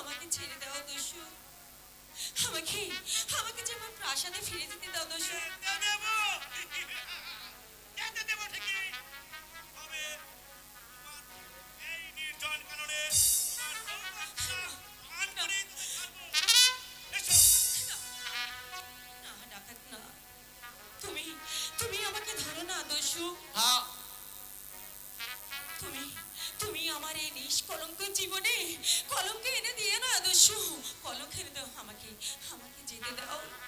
আমাকে ছেড়ে দাও দস্যু আমাকে আমাকে যে আমার প্রাসাদে ফিরে যেতে দাও দস্যু আমাকে যেতে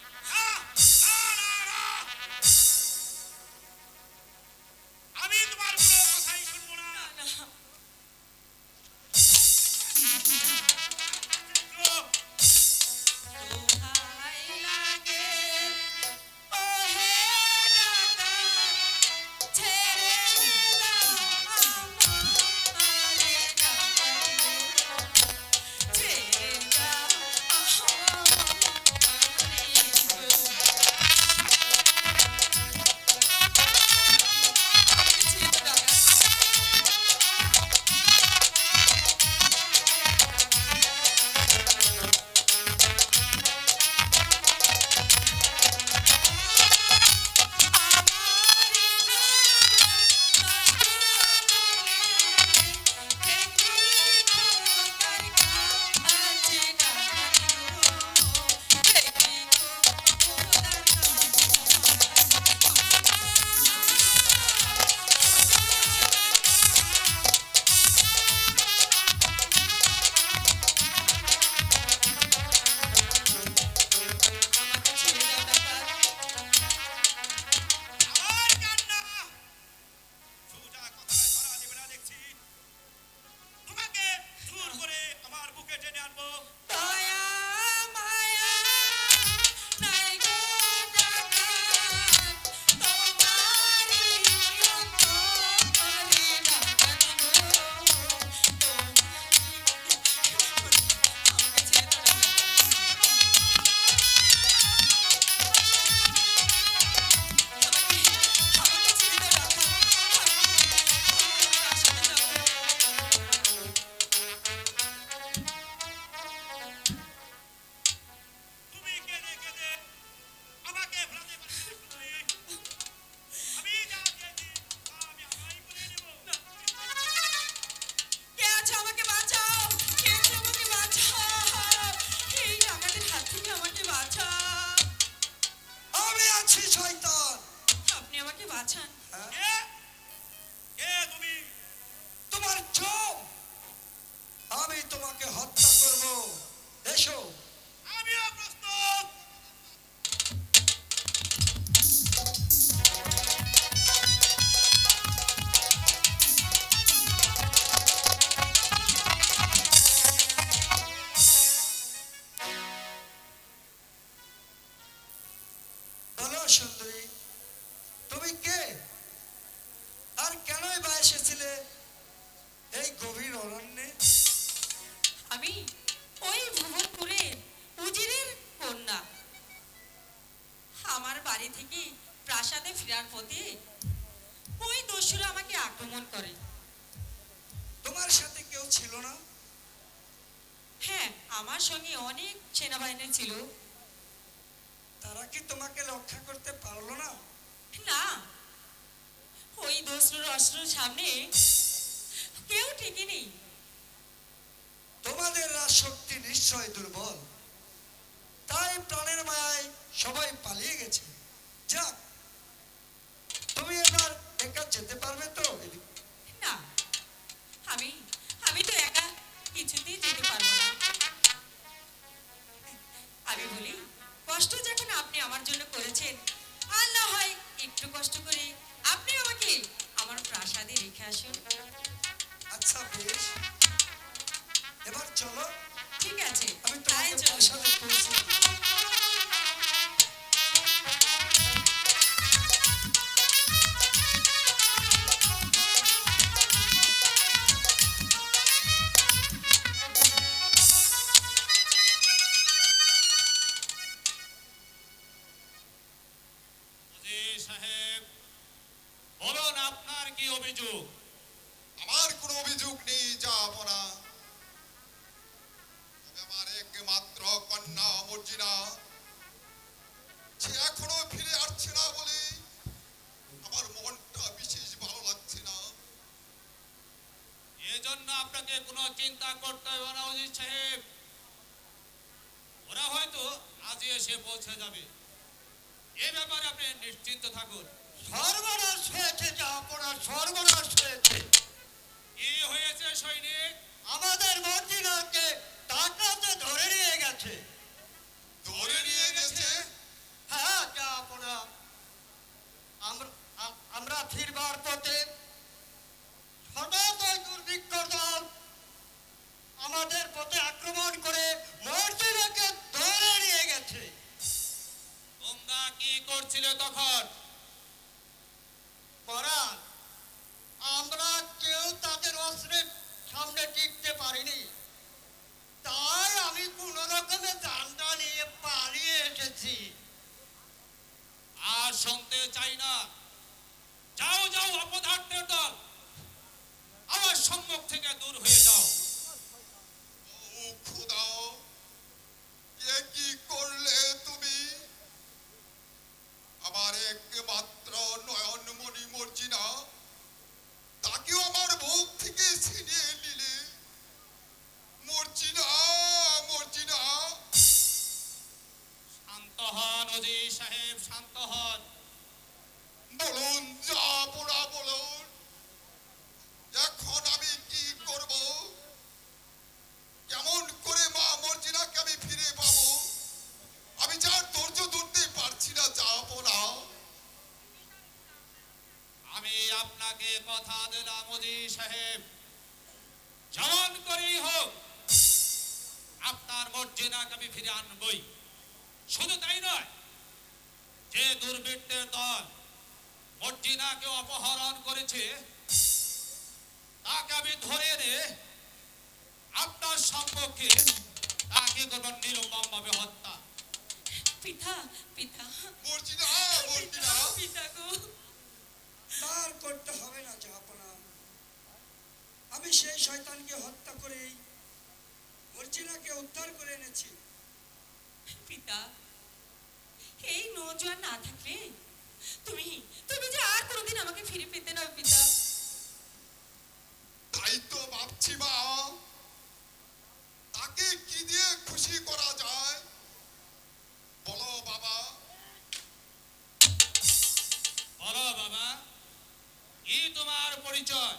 আমি ওই ভুবনপুরের উজিরের কন্যা। আমার বাড়ি থেকে প্রাসাদে ফেরার পথে ওই দস্যুরা আমাকে আক্রমণ করে। তোমার সাথে কেউ ছিল না? হ্যাঁ আমার সঙ্গে অনেক সেনাবাহিনী ছিল। তারা কি তোমাকে রক্ষা করতে পারল না? না। ওই দস্যুর অস্ত্র সামনে কেউ ঠেকে নেই তোমাদের শক্তি নিশ্চয় দুর্বল। তাই প্রাণের মায়ায় সবাই পালিয়ে গেছে। যাক তুমি এবার একা যেতে পারবে তো না আমি আমি তো একা কিছুতেই যেতে পারব না। আমি বলি কষ্ট যখন আপনি আমার জন্য করেছেন আর না হয় একটু কষ্ট করে আপনি আমাকে আমার প্রাসাদে রেখে আসুন। আচ্ছা বেশ। এবার চলো ঠিক আছে আমি তাই চলুন। এসে পৌঁছে যাবে। এ ব্যাপারে আপনি নিশ্চিন্ত থাকুন। সর্বনাশ হয়েছে যা আপনার সর্বনাশ হয়েছে। কি হয়েছে সৈনিক? আমাদের মর্জিনাকে টাকাতে ধরে নিয়ে গেছে। ধরে Porã, শুধু তাই নয় যে দুর্বৃত্তের দল মর্জিনাকে অপহরণ করেছে তাকে আমি ধরে এনে আপনার সম্পর্কে তাকে কোনো নিরুপম ভাবে হত্যা। পিতা পিতা। মর্জিনা মর্জিনা। পিতা গো। তার করতে হবে না জাহাপনা আমি সেই শয়তানকে হত্যা করে মর্জিনাকে উদ্ধার করে এনেছি। পিতা এই নজওয়ান না থাকলে তুমি তুমি যে আর কোনোদিন আমাকে ফিরে পেতে না পিতা। তাই তো ভাবছি মা তাকে কি দিয়ে খুশি করা যায়? বলো বাবা। বলো বাবা কি তোমার পরিচয়?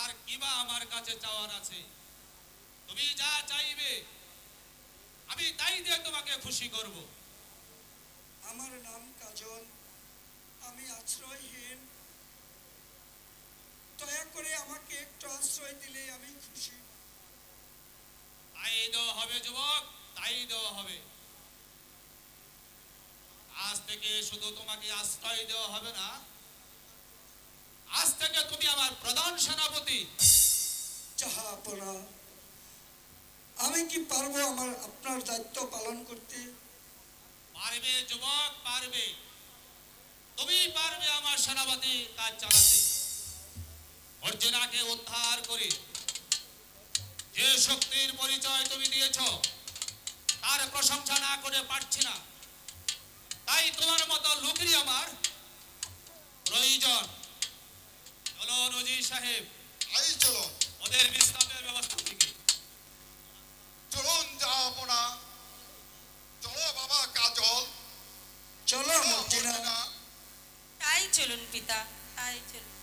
আর কিবা আমার কাছে চাওয়ার আছে? তুমি যা চাইবে আমি তাই দিয়ে তোমাকে খুশি করব। আমার নাম কাজল। আমি আশ্রয়হীন। দয়া করে আমাকে একটু আশ্রয় দিলে আমি খুশি। তাই দেওয়া হবে যুবক তাই দেওয়া হবে। আজ থেকে শুধু তোমাকে আশ্রয় দেওয়া হবে না আজ থেকে তুমি আমার প্রধান সেনাপতি। জাহাপনা আমি কি পারব আমার আপনার দায়িত্ব পালন করতে? পারবে যুবক পারবে। তুমি পারবে আমার সেনাপতি কাজ চালাতে। অর্জুনাকে উদ্ধার করে। যে শক্তির পরিচয় তুমি দিয়েছ তার প্রশংসা না করে পারছি না। তাই তোমার মতো লোকেরই আমার প্রয়োজন। চলো নজি সাহেব। চলো। ওদের বিশ্রামের ব্যবস্থা থেকে চলুন না চলো বাবা কাজল চলো মর্জিনা তাই চলুন পিতা তাই চলুন।